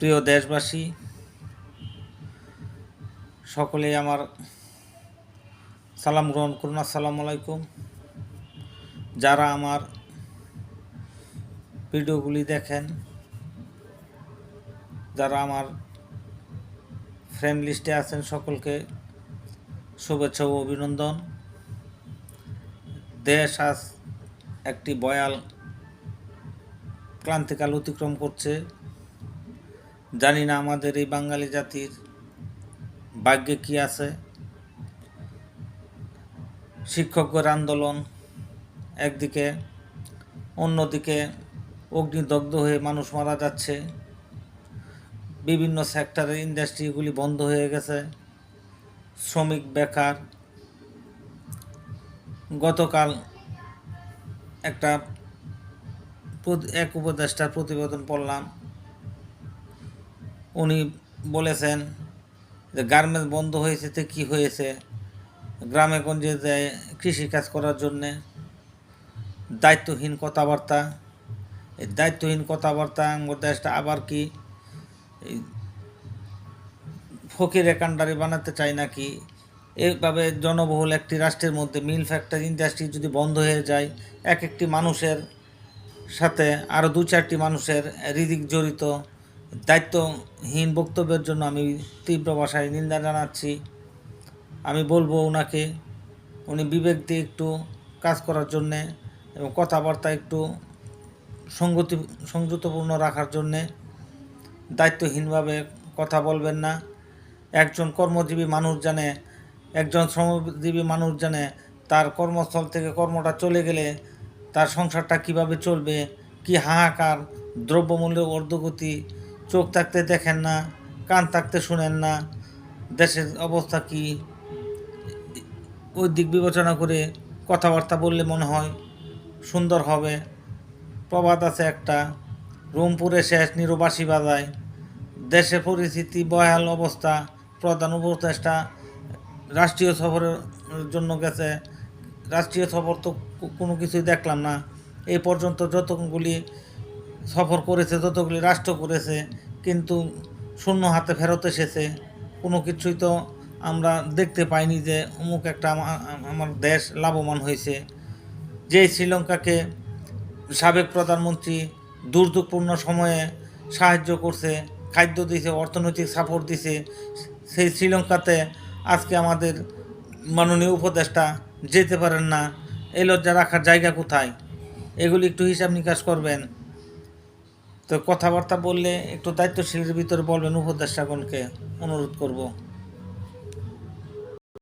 প্রিয় দেশবাসী, সকলেই আমার সালাম গ্রহণ করুন। আসসালামু আলাইকুম। যারা আমার ভিডিওগুলি দেখেন, যারা আমার ফ্রেন্ড লিস্টে আছেন, সকলকে শুভেচ্ছা ও অভিনন্দন। দেশ আজ একটি বয়াল ক্লান্তিকাল অতিক্রম করছে। জানি না আমাদের এই বাঙালি জাতির ভাগ্যে কি আছে। শিক্ষকদের আন্দোলন একদিকে, অন্যদিকে অগ্নিদগ্ধ হয়ে মানুষ মারা যাচ্ছে। বিভিন্ন সেক্টরের ইন্ডাস্ট্রিগুলি বন্ধ হয়ে গেছে। শ্রমিক, বেকার। গতকাল একটা এক উপদেষ্টার প্রতিবেদন পড়লাম। উনি বলেছেন যে গার্মেন্টস বন্ধ হয়েছে তো কী হয়েছে? গ্রামে গঞ্জে যায় কৃষিকাজ করার জন্যে। দায়িত্বহীন কথাবার্তা। এই দায়িত্বহীন কথাবার্তা দেশটা আবার কি ফকিরে কান্ডারি বানাতে চায় নাকি? এইভাবে জনবহুল একটি রাষ্ট্রের মধ্যে মিল ফ্যাক্টরি ইন্ডাস্ট্রি যদি বন্ধ হয়ে যায় এক একটি মানুষের সাথে আরও দু চারটি মানুষের হৃদিক জড়িত দায়িত্বহীন বক্তব্যের জন্য আমি তীব্র ভাষায় নিন্দা জানাচ্ছি। আমি বলব ওনাকে, উনি বিবেক দিয়ে একটু কাজ করার জন্যে এবং কথাবার্তা একটু সংগতি সংযতপূর্ণ রাখার জন্যে দায়িত্বহীনভাবে কথা বলবেন না। একজন কর্মজীবী মানুষ জানে, একজন শ্রমজীবী মানুষ জানে, তার কর্মস্থল থেকে কর্মটা চলে গেলে তার সংসারটা কীভাবে চলবে, কি হাহাকার, দ্রব্যমূল্যের ঊর্ধ্বগতি চোখ থাকতে দেখেন না, কান থাকতে শুনেন না, দেশের অবস্থা কি? ওই দিক বিবেচনা করে কথাবার্তা বললে মনে হয় সুন্দর হবে। প্রবাদ আছে একটা। রুমপুরে শেষ নিরবাসী বাজায়। দেশের পরিস্থিতি, বহাল অবস্থা, প্রধান উপদেষ্টা রাষ্ট্রীয় সফরের জন্য গেছে। রাষ্ট্রীয় সফর তো কোনো কিছুই দেখলাম না। এই পর্যন্ত যতগুলি সফর করেছে, যতগুলি রাষ্ট্র করেছে, কিন্তু শূন্য হাতে ফেরত এসেছে। কোনো কিছুই তো আমরা দেখতে পাইনি যে অমুক একটা আমার দেশ লাভবান হয়েছে। যে শ্রীলঙ্কাকে সাবেক প্রধানমন্ত্রী দুর্যোগপূর্ণ সময়ে সাহায্য করছে, খাদ্য দিছে, অর্থনৈতিক সাপোর্ট দিছে, সেই শ্রীলঙ্কাতে আজকে আমাদের মাননীয় উপদেষ্টা যেতে পারেন না। এই লজ্জা রাখার জায়গা কোথায়? এগুলি একটু হিসাব নিকাশ করবেন। তো কথাবার্তা বললে একটু দায়িত্বশীলের ভিতরে বলবেন উপদেষ্টাগণকে অনুরোধ করব।